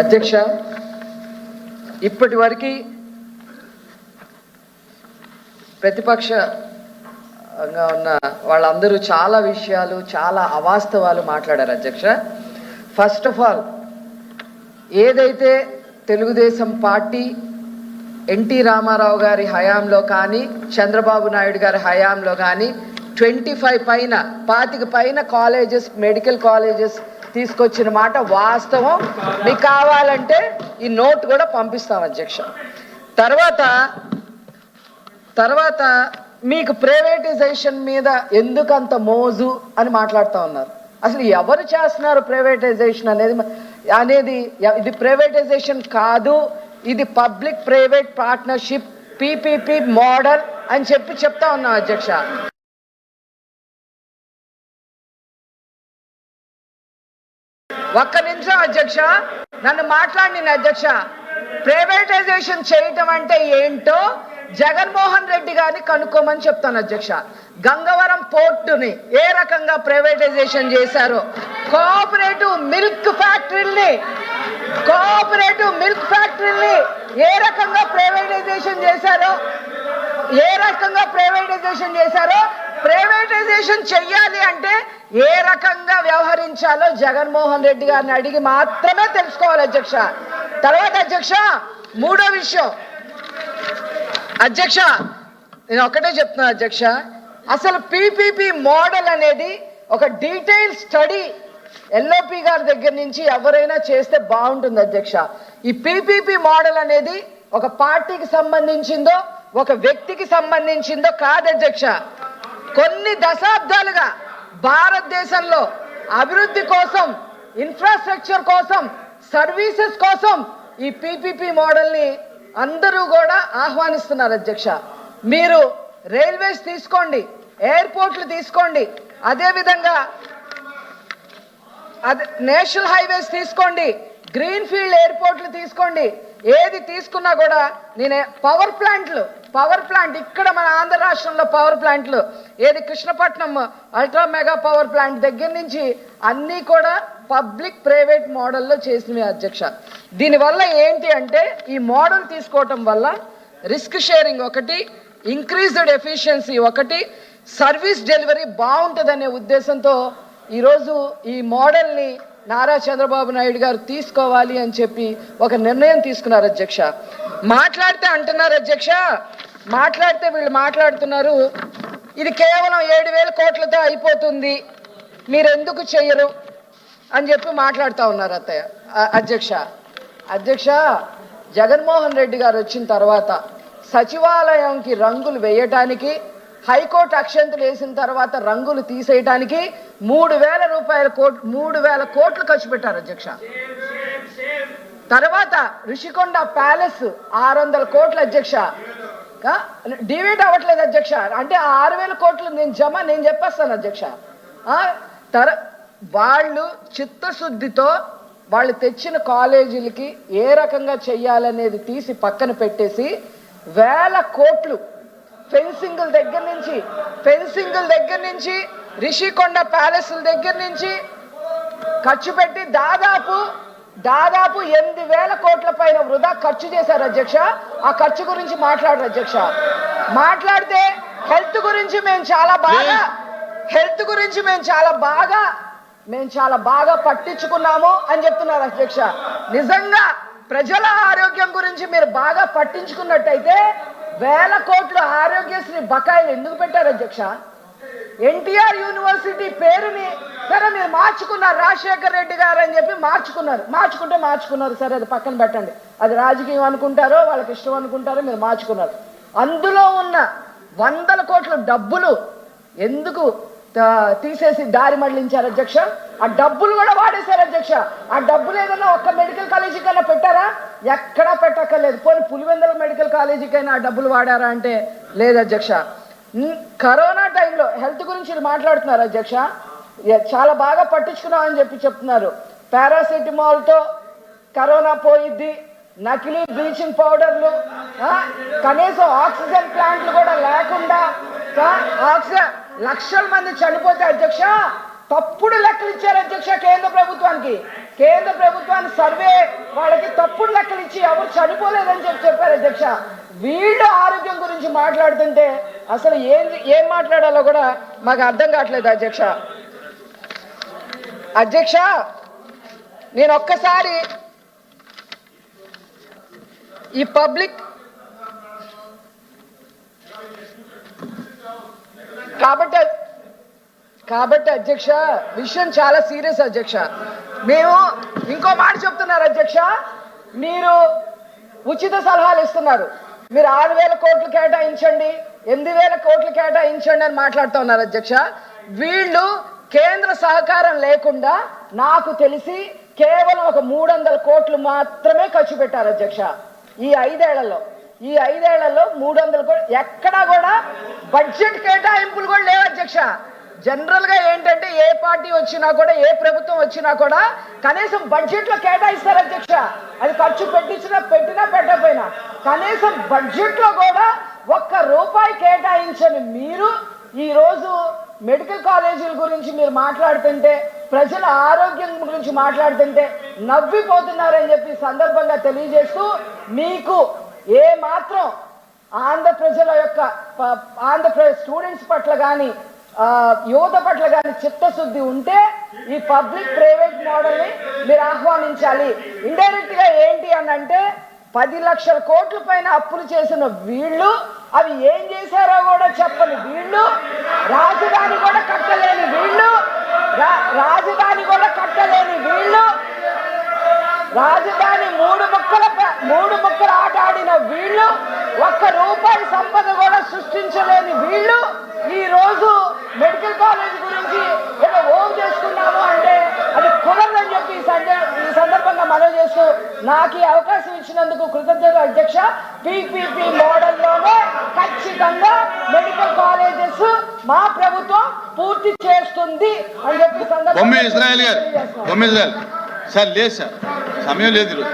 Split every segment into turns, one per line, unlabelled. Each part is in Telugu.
అధ్యక్ష ఇప్పటి వరకు ప్రతిపక్షంగా ఉన్న వాళ్ళందరూ చాలా విషయాలు చాలా అవాస్తవాలు మాట్లాడారు అధ్యక్ష. ఫస్ట్ ఆఫ్ ఆల్ ఏదైతే తెలుగుదేశం పార్టీ ఎన్టీ రామారావు గారి హయాంలో కానీ చంద్రబాబు నాయుడు గారి హయాంలో కానీ ట్వంటీ ఫైవ్ పైన పాతిక పైన కాలేజెస్ మెడికల్ కాలేజెస్ తీసుకొచ్చిన మాట వాస్తవం. మీకు కావాలంటే ఈ నోట్ కూడా పంపిస్తాం అధ్యక్ష. తర్వాత తర్వాత మీకు ప్రైవేటైజేషన్ మీద ఎందుకు అంత మోజు అని మాట్లాడుతూ ఉన్నారు. అసలు ఎవరు చేస్తున్నారు ప్రైవేటైజేషన్ అనేది? అనేది ఇది ప్రైవేటైజేషన్ కాదు ఇది public private partnership PPP model అని చెప్పి చెప్తా ఉన్నాం అధ్యక్ష. ఒక్క నిమిషం అధ్యక్ష నన్ను మాట్లాడిన అధ్యక్ష. ప్రైవేటైజేషన్ చేయటం అంటే ఏంటో జగన్మోహన్ రెడ్డి గారిని కనుక్కోమని చెప్తాను అధ్యక్ష. గంగవరం పోర్టుని ఏ రకంగా ప్రైవేటైజేషన్ చేశారో కోఆపరేటివ్ మిల్క్ ఫ్యాక్టరీని కోఆపరేటివ్ మిల్క్ ఫ్యాక్టరీని ఏ రకంగా ప్రైవేటైజేషన్ చేశారో ఏ రకంగా ప్రైవేటైజేషన్ చేశారో ప్రైవేటైజేషన్ చెయ్యాలి అంటే ఏ రకంగా వ్యవహరించాలో జగన్మోహన్ రెడ్డి గారిని అడిగి మాత్రమే తెలుసుకోవాలి అధ్యక్ష. తర్వాత అధ్యక్ష మూడో విషయం. అధ్యక్ష నేను ఒకటే చెప్తున్నా అధ్యక్ష. అసలు పీపీపీ మోడల్ అనేది ఒక డీటెయిల్ స్టడీ ఎల్ఓపి గారి దగ్గర నుంచి ఎవరైనా చేస్తే బాగుంటుంది అధ్యక్ష. ఈ పీపీపీ మోడల్ అనేది ఒక పార్టీకి సంబంధించిందో ఒక వ్యక్తికి సంబంధించిందో కాదు అధ్యక్ష. కొన్ని దశాబ్దాలుగా భారతదేశంలో అభివృద్ధి కోసం ఇన్ఫ్రాస్ట్రక్చర్ కోసం సర్వీసెస్ కోసం ఈ పీపీపీ మోడల్ని అందరూ కూడా ఆహ్వానిస్తున్నారు అధ్యక్ష. మీరు రైల్వేస్ తీసుకోండి ఎయిర్పోర్ట్లు తీసుకోండి అదేవిధంగా అదే నేషనల్ హైవేస్ తీసుకోండి గ్రీన్ ఫీల్డ్ ఎయిర్పోర్ట్లు తీసుకోండి ఏది తీసుకున్నా కూడా నేనే పవర్ ప్లాంట్లు పవర్ ప్లాంట్ ఇక్కడ మన ఆంధ్ర రాష్ట్రంలో పవర్ ప్లాంట్లు. ఏది Krishnapatnam ultra mega power plant దగ్గర నుంచి అన్నీ కూడా పబ్లిక్ ప్రైవేట్ మోడల్లో చేసినవి అధ్యక్ష. దీనివల్ల ఏంటి అంటే ఈ మోడల్ తీసుకోవటం వల్ల రిస్క్ షేరింగ్ ఒకటి ఇంక్రీజ్డ్ ఎఫిషియన్సీ ఒకటి సర్వీస్ డెలివరీ బాగుంటుందనే ఉద్దేశంతో ఈరోజు ఈ మోడల్ని నారా చంద్రబాబు నాయుడు గారు తీసుకోవాలి అని చెప్పి ఒక నిర్ణయం తీసుకున్నారు అధ్యక్ష. మాట్లాడితే అంటున్నారు అధ్యక్ష మాట్లాడితే వీళ్ళు మాట్లాడుతున్నారు. ఇది కేవలం ఏడు వేల కోట్లతో అయిపోతుంది. మీరెందుకు చేయరు? చెయ్యరు అని చెప్పి మాట్లాడుతూ ఉన్నారు అత్తయ్య అధ్యక్ష. అధ్యక్ష జగన్మోహన్ రెడ్డి గారు వచ్చిన తర్వాత సచివాలయంకి రంగులు వేయటానికి హైకోర్టు అక్షంతలు వేసిన తర్వాత రంగులు తీసేయటానికి మూడు వేల రూపాయల కోట్ మూడు వేల కోట్లు ఖర్చు పెట్టారు అధ్యక్ష. తర్వాత రిషికొండ ప్యాలెస్ ఆరు వందల కోట్ల అధ్యక్ష. డివైడ్ అవ్వట్లేదు అధ్యక్ష. అంటే ఆరు వేల కోట్లు నేను జమ నేను చెప్పేస్తాను అధ్యక్ష. తర వాళ్ళు చిత్తశుద్ధితో వాళ్ళు తెచ్చిన కాలేజీలకి ఏ రకంగా చెయ్యాలనేది తీసి పక్కన పెట్టేసి వేల కోట్లు ఫెన్సింగుల దగ్గర నుంచి ఫెన్సింగుల దగ్గర నుంచి రిషికొండ ప్యాలెస్ల దగ్గర నుంచి ఖర్చు పెట్టి దాదాపు దాదాపు ఎనిమిది వేల కోట్ల పైన వృధా ఖర్చు చేశారు అధ్యక్ష. ఆ ఖర్చు గురించి మాట్లాడరు అధ్యక్ష. మాట్లాడితే హెల్త్ గురించి మేము చాలా బాగా హెల్త్ గురించి మేము చాలా బాగా మేము చాలా బాగా పట్టించుకున్నాము అని చెప్తున్నారు అధ్యక్ష. నిజంగా ప్రజల ఆరోగ్యం గురించి మీరు బాగా పట్టించుకున్నట్టయితే వేల కోట్ల ఆరోగ్యశ్రీ బకాయిలు ఎందుకు పెట్టారు అధ్యక్ష? ఎన్టీఆర్ యూనివర్సిటీ పేరుని సరే మీరు మార్చుకున్నారు. రాజశేఖర్ రెడ్డి గారు అని చెప్పి మార్చుకున్నారు. మార్చుకుంటే మార్చుకున్నారు. సరే అది పక్కన పెట్టండి. అది రాజకీయం అనుకుంటారో వాళ్ళకి ఇష్టం అనుకుంటారో మీరు మార్చుకున్నారు. అందులో ఉన్న వందల కోట్ల డబ్బులు ఎందుకు తీసేసి దారి మళ్ళించారు అధ్యక్ష? ఆ డబ్బులు కూడా వాడేశారు అధ్యక్ష. ఆ డబ్బులు ఏదైనా ఒక్క మెడికల్ కాలేజీకి అయినా పెట్టారా? ఎక్కడా పెట్టక్కర్లేదు. పోనీ పులివెందుల మెడికల్ కాలేజీకైనా ఆ డబ్బులు వాడారా అంటే లేదు అధ్యక్ష. కరోనా టైంలో హెల్త్ గురించి మాట్లాడుతున్నారు అధ్యక్ష. చాలా బాగా పట్టించుకున్నామని చెప్పి చెప్తున్నారు. పారాసెటమాల్తో కరోనా పోయిద్ది నకిలీ బ్లీచింగ్ పౌడర్లు కనీసం ఆక్సిజన్ ప్లాంట్లు కూడా లేకుండా ఆక్సిజన్ లక్షల మంది చనిపోతే అధ్యక్ష తప్పుడు లెక్కలు ఇచ్చారు అధ్యక్ష కేంద్ర ప్రభుత్వానికి. కేంద్ర ప్రభుత్వాన్ని సర్వే వాళ్ళకి తప్పుడు లెక్కలు ఇచ్చి ఎవరు చనిపోలేదని చెప్పి చెప్పారు అధ్యక్ష. వీళ్ళు ఆరోగ్యం గురించి మాట్లాడుతుంటే అసలు ఏం ఏం మాట్లాడాలో కూడా మాకు అర్థం కావట్లేదు అధ్యక్ష. అధ్యక్ష నేను ఒక్కసారి ఈ పబ్లిక్ కాబట్టి కాబట్టి అధ్యక్ష విషయం చాలా సీరియస్ అధ్యక్ష. మేము ఇంకో మాట చెప్తున్నారు అధ్యక్ష మీరు ఉచిత సలహాలు ఇస్తున్నారు. మీరు ఆరు వేల కోట్లు కేటాయించండి ఎనిమిది వేల కోట్లు కేటాయించండి అని మాట్లాడుతున్నారు అధ్యక్ష. వీళ్ళు కేంద్ర సహకారం లేకుండా నాకు తెలిసి కేవలం ఒక మూడు వందల కోట్లు మాత్రమే ఖర్చు పెట్టారు అధ్యక్ష. ఈ ఐదేళ్ళలో. ఈ ఐదేళ్ళలో మూడు వందల కోట్లు ఎక్కడా కూడా బడ్జెట్ కేటాయింపులు కూడా లేవు అధ్యక్ష. జనరల్గా ఏంటంటే ఏ పార్టీ వచ్చినా కూడా ఏ ప్రభుత్వం వచ్చినా కూడా కనీసం బడ్జెట్లో కేటాయిస్తారు అధ్యక్ష. అది ఖర్చు పెట్టించినా పెట్టినా పెట్టకపోయినా కనీసం బడ్జెట్లో కూడా ఒక్క రూపాయి కేటాయించని మీరు ఈ రోజు మెడికల్ కాలేజీల గురించి మీరు మాట్లాడుతుంటే ప్రజల ఆరోగ్యం గురించి మాట్లాడుతుంటే నవ్విపోతున్నారని చెప్పి సందర్భంగా తెలియజేస్తూ మీకు ఏ మాత్రం ఆంధ్ర ప్రజల యొక్క ఆంధ్రప్రదేశ్ స్టూడెంట్స్ పట్ల కానీ యువత పట్ల కానీ చిత్తశుద్ధి ఉంటే ఈ పబ్లిక్ ప్రైవేట్ మోడల్ని మీరు ఆహ్వానించాలి. ఇండైరెక్ట్గా ఏంటి అని అంటే పది లక్షల కోట్ల పైన అప్పులు చేసిన వీళ్ళు అవి ఏం చేశారో కూడా చెప్పని వీళ్ళు రాజధాని కూడా కట్టలేని వీళ్ళు రా- రాజధాని కూడా కట్టలేని వీళ్ళు రాజధాని మూడు ముక్కల మూడు ముక్కల ఆట ఆడిన వీళ్ళు ఒక్క రూపాయి సంపద కూడా సృష్టించలేని వీళ్ళు ఈ రోజు మెడికల్ కాలేజ్ గురించి ఏదో ఓం చేసుకున్నాము అంటే అది కుదరదని చెప్పి ఈ ఈ సందర్భంగా మనం చేస్తూ నాకు ఈ అవకాశం ఇచ్చినందుకు కృతజ్ఞత అధ్యక్ష. పిపిపి మోడల్ మెడికల్ కాలేజెస్ మా ప్రభుత్వం పూర్తి చేస్తుంది అని చెప్పి
బొమ్మి ఇజ్రాయల్ గారు. బొమ్మి ఇజ్రాయల్. సార్ లేదు సార్. సమయం లేదు ఈరోజు.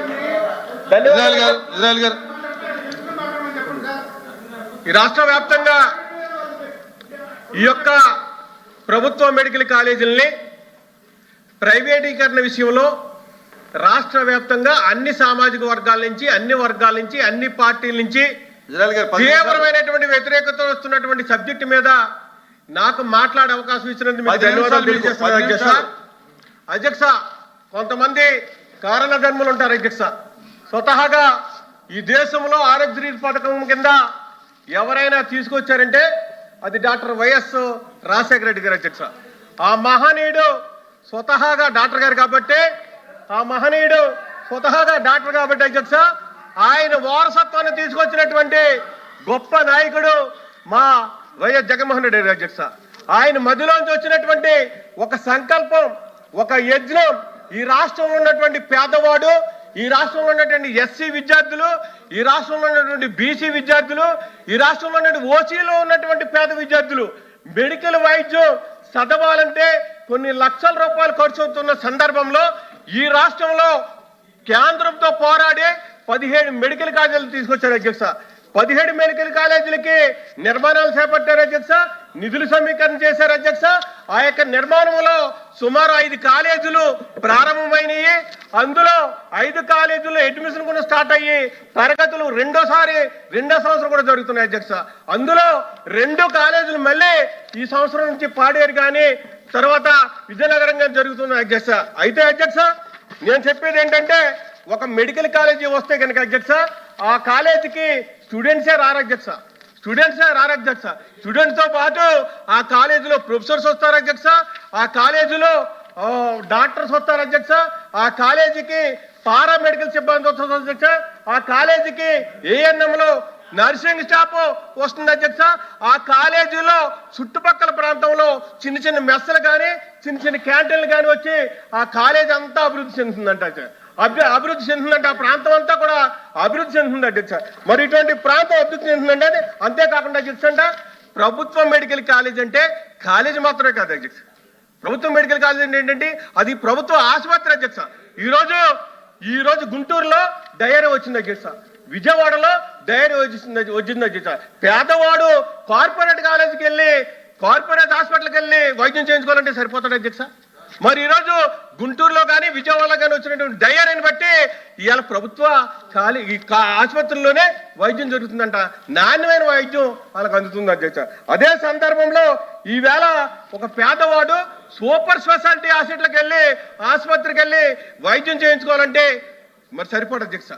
ఇజ్రాయల్ గారు ఇజ్రాయల్ గారు.
ఈ రాష్ట్ర వ్యాప్తంగా ఈ యొక్క ప్రభుత్వ మెడికల్ కాలేజీలని ప్రైవేటీకరణ విషయంలో రాష్ట్ర వ్యాప్తంగా అన్ని సామాజిక వర్గాల నుంచి అన్ని వర్గాల నుంచి అన్ని పార్టీల నుంచి తీవ్రమైనటువంటి వ్యతిరేకత వస్తున్నటువంటి సబ్జెక్టు మీద నాకు మాట్లాడే అవకాశం ఇచ్చినందుకు అధ్యక్ష. అధ్యక్ష కొంతమంది కారణ ధర్ములు ఉంటారు అధ్యక్ష. స్వతహాగా ఈ దేశంలో ఆరోగ్యశ్రీ పథకం కింద ఎవరైనా తీసుకొచ్చారంటే అది డాక్టర్ వైఎస్ రాజశేఖర రెడ్డి గారు అధ్యక్ష. ఆ మహనీయుడు స్వతహాగా డాక్టర్ గారు కాబట్టి ఆ మహనీయుడు స్వతహాగా డాక్టర్ కాబట్టి అధ్యక్ష ఆయన వారసత్వాన్ని తీసుకొచ్చినటువంటి గొప్ప నాయకుడు మా వైఎస్ జగన్మోహన్ రెడ్డి గారు అధ్యక్ష. ఆయన మధ్యలోంచి వచ్చినటువంటి ఒక సంకల్పం ఒక యజ్ఞం ఈ రాష్ట్రంలో ఉన్నటువంటి పేదవాడు ఈ రాష్ట్రంలో ఉన్నటువంటి ఎస్సీ విద్యార్థులు ఈ రాష్ట్రంలో ఉన్నటువంటి బీసీ విద్యార్థులు ఈ రాష్ట్రంలో ఉన్నటువంటి ఓసీలో ఉన్నటువంటి పేద విద్యార్థులు మెడికల్ వైద్యం చదవాలంటే కొన్ని లక్షల రూపాయలు ఖర్చు అవుతున్న సందర్భంలో ఈ రాష్ట్రంలో కేంద్రంతో పోరాడి పదిహేడు మెడికల్ కాలేజీలు తీసుకొచ్చారు అధ్యక్ష. పదిహేడు మెడికల్ కాలేజీలకి నిర్మాణాలు చేపట్టారు అధ్యక్ష. నిధులు సమీకరణ చేశారు అధ్యక్ష. ఆ యొక్క నిర్మాణంలో సుమారు ఐదు కాలేజీలు ప్రారంభమైనవి అందులో ఐదు కాలేజీల్లో అడ్మిషన్ కూడా స్టార్ట్ అయ్యి తరగతులు రెండోసారి రెండో సంవత్సరం కూడా జరుగుతున్నాయి అధ్యక్ష. అందులో రెండు కాలేజీలు మళ్ళీ ఈ సంవత్సరం నుంచి పాడేరు కానీ తర్వాత విజయనగరంగా జరుగుతున్నాయి అధ్యక్ష. అయితే అధ్యక్ష నేను చెప్పేది ఏంటంటే ఒక మెడికల్ కాలేజీ వస్తే కనుక అధ్యక్ష ఆ కాలేజీకి స్టూడెంట్సే రారు అధ్యక్ష. స్టూడెంట్సే రారు అధ్యక్ష. స్టూడెంట్స్ పాటు ఆ కాలేజీలో ప్రొఫెసర్స్ వస్తారు అధ్యక్ష. ఆ కాలేజీలో డాక్టర్స్ వస్తారు అధ్యక్ష. ఆ కాలేజీకి పారామెడికల్ సిబ్బంది వస్తుంది అధ్యక్ష. ఆ కాలేజీకి ఏఎన్ఎంలో నర్సింగ్ స్టాఫ్ వస్తుంది అధ్యక్ష. ఆ కాలేజీలో చుట్టుపక్కల ప్రాంతంలో చిన్న చిన్న మెస్సలు కానీ చిన్న చిన్న క్యాంటీన్లు కానీ వచ్చి ఆ కాలేజీ అంతా అభివృద్ధి చెందుతుందంట అధ్యక్ష. అభి అభివృద్ధి చెందుతుందంటే ఆ ప్రాంతం అంతా కూడా అభివృద్ధి చెందుతుందంటే అధ్యక్ష మరి ఇటువంటి ప్రాంతం అభివృద్ధి చెందుతుందంటే అది అంతేకాకుండా అధ్యక్ష ప్రభుత్వ మెడికల్ కాలేజ్ అంటే కాలేజీ మాత్రమే కాదు అధ్యక్ష ప్రభుత్వ మెడికల్ కాలేజ్ అంటే ఏంటంటే అది ప్రభుత్వ ఆసుపత్రి అధ్యక్ష ఈ రోజు ఈ రోజు గుంటూరులో డయరీ వచ్చింది అధ్యక్ష విజయవాడలో డైరీ వచ్చింది వచ్చింది అధ్యక్ష పేదవాడు కార్పొరేట్ కాలేజీకి వెళ్ళి కార్పొరేట్ హాస్పిటల్కి వెళ్ళి వైద్యం చేయించుకోవాలంటే సరిపోతాడు అధ్యక్ష మరి ఈరోజు గుంటూరులో కానీ విజయవాడలో కానీ వచ్చినటువంటి డయరీని బట్టి ఇవాళ ప్రభుత్వ ఖాళీ ఈ ఆసుపత్రుల్లోనే వైద్యం జరుగుతుందంట. నాణ్యమైన వైద్యం వాళ్ళకి అందుతుంది అధ్యక్ష అదే సందర్భంలో ఈవేళ ఒక పేదవాడు సూపర్ స్పెషాలిటీ హాస్పిటల్కి వెళ్ళి ఆసుపత్రికి వెళ్ళి వైద్యం చేయించుకోవాలంటే మరి సరిపోడు అధ్యక్ష